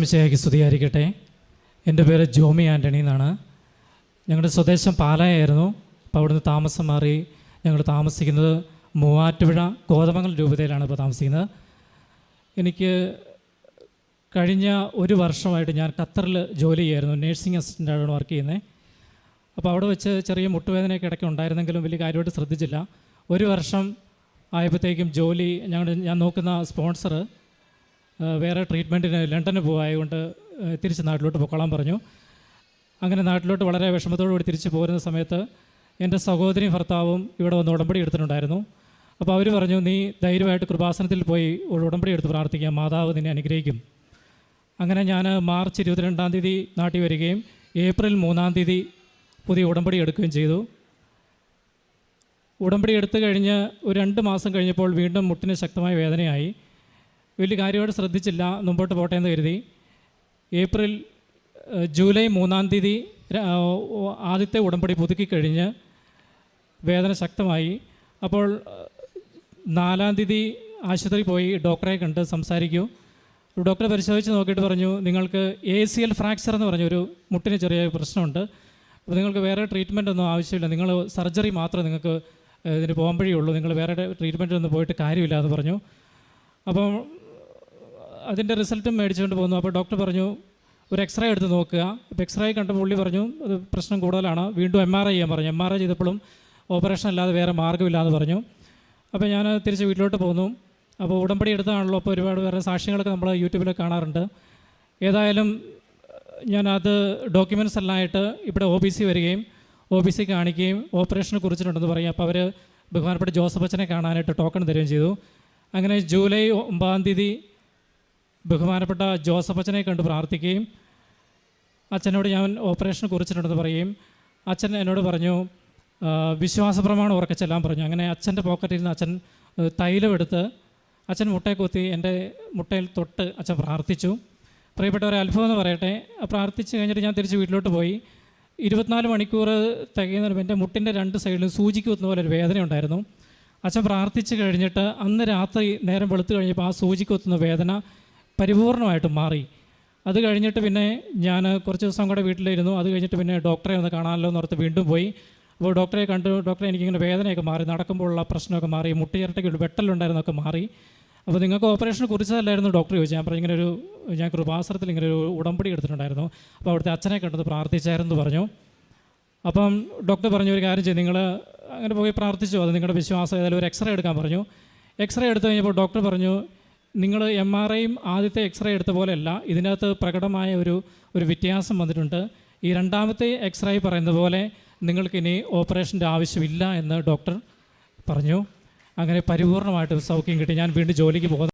മിശിഹായ്ക്ക് സ്തുതിയായിരിക്കട്ടെ. എന്റെ പേര് ജോമി ആന്റണി എന്നാണ്. ഞങ്ങളുടെ സ്വദേശം പാലായായിരുന്നു. അപ്പോൾ അവിടുന്ന് താമസം മാറി ഞങ്ങൾ താമസിക്കുന്നത് മൂവാറ്റുപുഴ കോതമംഗൽ രൂപതയിലാണ് ഇപ്പോൾ താമസിക്കുന്നത്. എനിക്ക് കഴിഞ്ഞ ഒരു വർഷമായിട്ട് ഞാൻ ഖത്തറിൽ ജോലി ചെയ്യായിരുന്നു. നേഴ്സിംഗ് അസിസ്റ്റന്റായിട്ടാണ് വർക്ക് ചെയ്യുന്നത്. അപ്പോൾ അവിടെ വെച്ച് ചെറിയ മുട്ടുവേദനയൊക്കെ ഇടയ്ക്ക് ഉണ്ടായിരുന്നെങ്കിലും വലിയ കാര്യമായിട്ട് ശ്രദ്ധിച്ചില്ല. ഒരു വർഷം ആയപ്പോഴത്തേക്കും ജോലി ഞങ്ങളുടെ ഞാൻ നോക്കുന്ന സ്പോൺസർ വേറെ ട്രീറ്റ്മെന്റിന് ലണ്ടന് പോകായതുകൊണ്ട് തിരിച്ച് നാട്ടിലോട്ട് പൊക്കോളാൻ പറഞ്ഞു. അങ്ങനെ നാട്ടിലോട്ട് വളരെ വിഷമത്തോടു കൂടി തിരിച്ച് പോരുന്ന സമയത്ത് എന്റെ സഹോദരിയും ഭർത്താവും ഇവിടെ വന്ന് ഉടമ്പടി എടുത്തിട്ടുണ്ടായിരുന്നു. അപ്പോൾ അവർ പറഞ്ഞു നീ ധൈര്യമായിട്ട് കൃപാസനത്തിൽ പോയി ഉടമ്പടി എടുത്ത് പ്രാർത്ഥിക്കാം. മാതാവ് നിന്നെ അനുഗ്രഹിക്കും. അങ്ങനെ ഞാൻ മാർച്ച് ഇരുപത്തിരണ്ടാം തീയതി നാട്ടിൽ വരികയും ഏപ്രിൽ മൂന്നാം തീയതി പുതിയ ഉടമ്പടി എടുക്കുകയും ചെയ്തു. ഉടമ്പടി എടുത്തു കഴിഞ്ഞ് ഒരു രണ്ട് മാസം കഴിഞ്ഞപ്പോൾ വീണ്ടും മുട്ടിന് ശക്തമായ വേദനയായി. വലിയ കാര്യമായിട്ട് ശ്രദ്ധിച്ചില്ല മുമ്പോട്ട് പോട്ടെ എന്ന് കരുതി. ഏപ്രിൽ ജൂലൈ മൂന്നാം തീയതി ആദ്യത്തെ ഉടമ്പടി പുതുക്കി കഴിഞ്ഞ് വേദന ശക്തമായി. അപ്പോൾ നാലാം തീയതി ആശുപത്രി പോയി ഡോക്ടറെ കണ്ട് സംസാരിക്കൂ. ഡോക്ടറെ പരിശോധിച്ച് നോക്കിയിട്ട് പറഞ്ഞു നിങ്ങൾക്ക് എ സി എൽ ഫ്രാക്ചർ എന്ന് പറഞ്ഞൊരു മുട്ടിന് ചെറിയ പ്രശ്നമുണ്ട്. അപ്പോൾ നിങ്ങൾക്ക് വേറെ ട്രീറ്റ്മെന്റ് ഒന്നും ആവശ്യമില്ല. നിങ്ങൾ സർജറി മാത്രമേ നിങ്ങൾക്ക് ഇതിന് പോകാൻ ഉള്ളൂ. നിങ്ങൾ വേറെ ട്രീറ്റ്മെന്റിനൊന്നും പോയിട്ട് കാര്യമില്ല എന്ന് പറഞ്ഞു. അപ്പം അതിന്റെ റിസൾട്ടും മേടിച്ചുകൊണ്ട് പോന്നു അപ്പോൾ ഡോക്ടർ പറഞ്ഞു ഒരു എക്സ്റേ എടുത്ത് നോക്കുക. അപ്പോൾ എക്സ്റേ കണ്ടപ്പോൾ പുള്ളി പറഞ്ഞു അത് പ്രശ്നം കൂടുതലാണ്. വീണ്ടും എം ആർ ഐ ചെയ്യാൻ പറഞ്ഞു. എം ആർ ഐ ചെയ്തപ്പോഴും ഓപ്പറേഷൻ അല്ലാതെ വേറെ മാർഗമില്ലാന്ന് പറഞ്ഞു. അപ്പോൾ ഞാൻ തിരിച്ച് വീട്ടിലോട്ട് പോന്നു. അപ്പോൾ ഉടമ്പടി എടുത്താണല്ലോ അപ്പോൾ ഒരുപാട് വേറെ സാക്ഷ്യങ്ങളൊക്കെ നമ്മൾ യൂട്യൂബിൽ കാണാറുണ്ട്. ഏതായാലും ഞാനത് ഡോക്യുമെന്റ്സ് എല്ലാം ആയിട്ട് ഇവിടെ ഒ ബി സി വരികയും ഒ ബി സി കാണിക്കുകയും ഓപ്പറേഷനെ കുറിച്ചിട്ടുണ്ടെന്ന് പറയും. അപ്പോൾ അവർ ബഹുമാനപ്പെട്ട ജോസഫ് അച്ഛനെ കാണാനായിട്ട് ടോക്കൺ തരികയും ചെയ്തു. അങ്ങനെ ജൂലൈ ഒമ്പതാം തീയതി ബഹുമാനപ്പെട്ട ജോസഫ് അച്ഛനെ കണ്ട് പ്രാർത്ഥിക്കുകയും അച്ഛനോട് ഞാൻ ഓപ്പറേഷനെ കുറിച്ചിട്ടുണ്ടെന്ന് പറയുകയും അച്ഛൻ എന്നോട് പറഞ്ഞു "ആ, വിശ്വാസ പ്രമാണം ഉറക്കെ ചെല്ലാൻ പറഞ്ഞു. അങ്ങനെ അച്ഛന്റെ പോക്കറ്റിൽ നിന്ന് അച്ഛൻ തൈലമെടുത്ത് അച്ഛൻ മുട്ടയെ കുത്തി എന്റെ മുട്ടയിൽ തൊട്ട് അച്ഛൻ പ്രാർത്ഥിച്ചു. പ്രിയപ്പെട്ടവരെ അത്ഭുതം എന്ന് പറയട്ടെ പ്രാർത്ഥിച്ച് കഴിഞ്ഞിട്ട് ഞാൻ തിരിച്ച് വീട്ടിലോട്ട് പോയി. ഇരുപത്തിനാല് മണിക്കൂർ തികയുന്നതിന് എന്റെ മുട്ടിന്റെ രണ്ട് സൈഡിലും സൂചിക്ക് കുത്തുന്ന പോലെ ഒരു വേദന ഉണ്ടായിരുന്നു. അച്ഛൻ പ്രാർത്ഥിച്ച് കഴിഞ്ഞിട്ട് അന്ന് രാത്രി നേരം വെളുത്തു കഴിഞ്ഞപ്പോൾ ആ സൂചിക്ക് കുത്തുന്ന വേദന പരിപൂർണമായിട്ട് മാറി. അത് കഴിഞ്ഞിട്ട് പിന്നെ ഞാൻ കുറച്ച് ദിവസം കൂടെ വീട്ടിലിരുന്നു. അത് കഴിഞ്ഞിട്ട് പിന്നെ ഡോക്ടറെ ഒന്ന് കാണാമല്ലോ എന്നോർത്ത് വീണ്ടും പോയി. അപ്പോൾ ഡോക്ടറെ കണ്ടു. ഡോക്ടറെ എനിക്കിങ്ങനെ വേദനയൊക്കെ മാറി. നടക്കുമ്പോഴുള്ള പ്രശ്നമൊക്കെ മാറി. മുട്ടുചിരട്ടയ്ക്ക് ഒരു വെട്ടലുണ്ടായിരുന്നൊക്കെ മാറി. അപ്പോൾ നിങ്ങൾക്ക് ഓപ്പറേഷനെ കുറിച്ചതല്ലായിരുന്നു ഡോക്ടർ ചോദിച്ചു ഞാൻ പറഞ്ഞു ഇങ്ങനെ ഒരു ഞാൻ കൃപാസനത്തിൽ ഇങ്ങനെ ഒരു ഉടമ്പടി എടുത്തിട്ടുണ്ടായിരുന്നു. അപ്പോൾ അവിടുത്തെ അച്ഛനെ കണ്ടത് പ്രാർത്ഥിച്ചായിരുന്നു പറഞ്ഞു. അപ്പം ഡോക്ടർ പറഞ്ഞു ഒരു കാര്യം ചെയ്യും. നിങ്ങൾ അങ്ങനെ പോയി പ്രാർത്ഥിച്ചു? അത് നിങ്ങളുടെ വിശ്വാസം. ഏതായാലും ഒരു എക്സ്റേ എടുക്കാൻ പറഞ്ഞു. എക്സ്റേ എടുത്തു കഴിഞ്ഞപ്പോൾ ഡോക്ടർ പറഞ്ഞു നിങ്ങൾ എം ആർ ഐയും ആദ്യത്തെ എക്സ്റേ എടുത്ത പോലെയല്ല ഇതിനകത്ത് പ്രകടമായ ഒരു ഒരു വ്യത്യാസം വന്നിട്ടുണ്ട്. ഈ രണ്ടാമത്തെ എക്സ്റേ പറയുന്ന പോലെ നിങ്ങൾക്കിനി ഓപ്പറേഷന്റെ ആവശ്യമില്ല എന്ന് ഡോക്ടർ പറഞ്ഞു. അങ്ങനെ പരിപൂർണമായിട്ട് സൗഖ്യം കിട്ടി. ഞാൻ വീണ്ടും ജോലിക്ക് പോകുന്നു